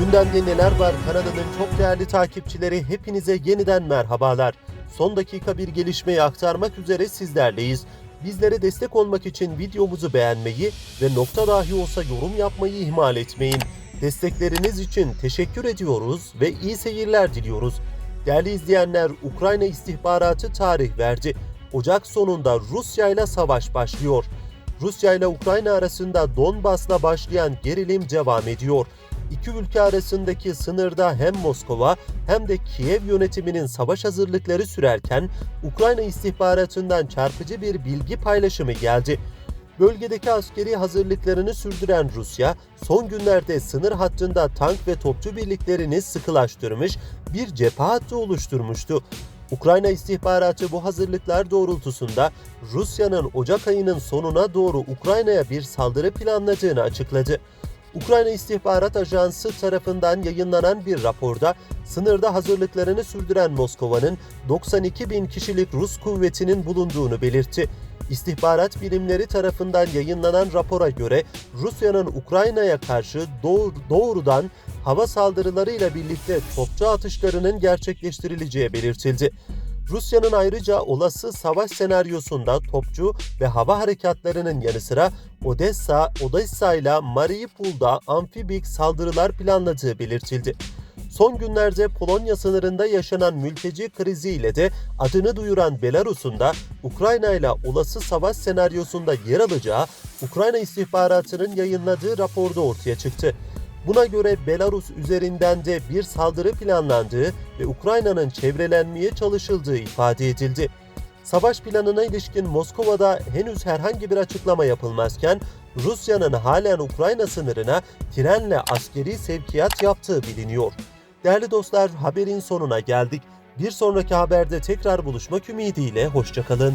Gündemde neler var kanalının çok değerli takipçileri hepinize yeniden merhabalar. Son dakika bir gelişmeyi aktarmak üzere sizlerleyiz. Bizlere destek olmak için videomuzu beğenmeyi ve nokta dahi olsa yorum yapmayı ihmal etmeyin. Destekleriniz için teşekkür ediyoruz ve iyi seyirler diliyoruz. Değerli izleyenler Ukrayna istihbaratı tarih verdi. Ocak sonunda Rusya ile savaş başlıyor. Rusya ile Ukrayna arasında Donbas'la başlayan gerilim devam ediyor. İki ülke arasındaki sınırda hem Moskova hem de Kiev yönetiminin savaş hazırlıkları sürerken Ukrayna istihbaratından çarpıcı bir bilgi paylaşımı geldi. Bölgedeki askeri hazırlıklarını sürdüren Rusya, son günlerde sınır hattında tank ve topçu birliklerini sıkılaştırmış, bir cephe hattı oluşturmuştu. Ukrayna istihbaratı bu hazırlıklar doğrultusunda Rusya'nın Ocak ayının sonuna doğru Ukrayna'ya bir saldırı planladığını açıkladı. Ukrayna İstihbarat Ajansı tarafından yayınlanan bir raporda sınırda hazırlıklarını sürdüren Moskova'nın 92 bin kişilik Rus kuvvetinin bulunduğunu belirtti. İstihbarat birimleri tarafından yayınlanan rapora göre Rusya'nın Ukrayna'ya karşı doğru, doğrudan hava saldırılarıyla birlikte topçu atışlarının gerçekleştirileceği belirtildi. Rusya'nın ayrıca olası savaş senaryosunda topçu ve hava harekatlarının yanı sıra Odessa, Odessa ile Mariupol'da amfibik saldırılar planladığı belirtildi. Son günlerde Polonya sınırında yaşanan mülteci kriziyle de adını duyuran Belarus'un da Ukrayna ile olası savaş senaryosunda yer alacağı Ukrayna istihbaratının yayınladığı raporda ortaya çıktı. Buna göre Belarus üzerinden de bir saldırı planlandığı ve Ukrayna'nın çevrelenmeye çalışıldığı ifade edildi. Savaş planına ilişkin Moskova'da henüz herhangi bir açıklama yapılmazken Rusya'nın halen Ukrayna sınırına trenle askeri sevkiyat yaptığı biliniyor. Değerli dostlar haberin sonuna geldik. Bir sonraki haberde tekrar buluşmak ümidiyle hoşçakalın.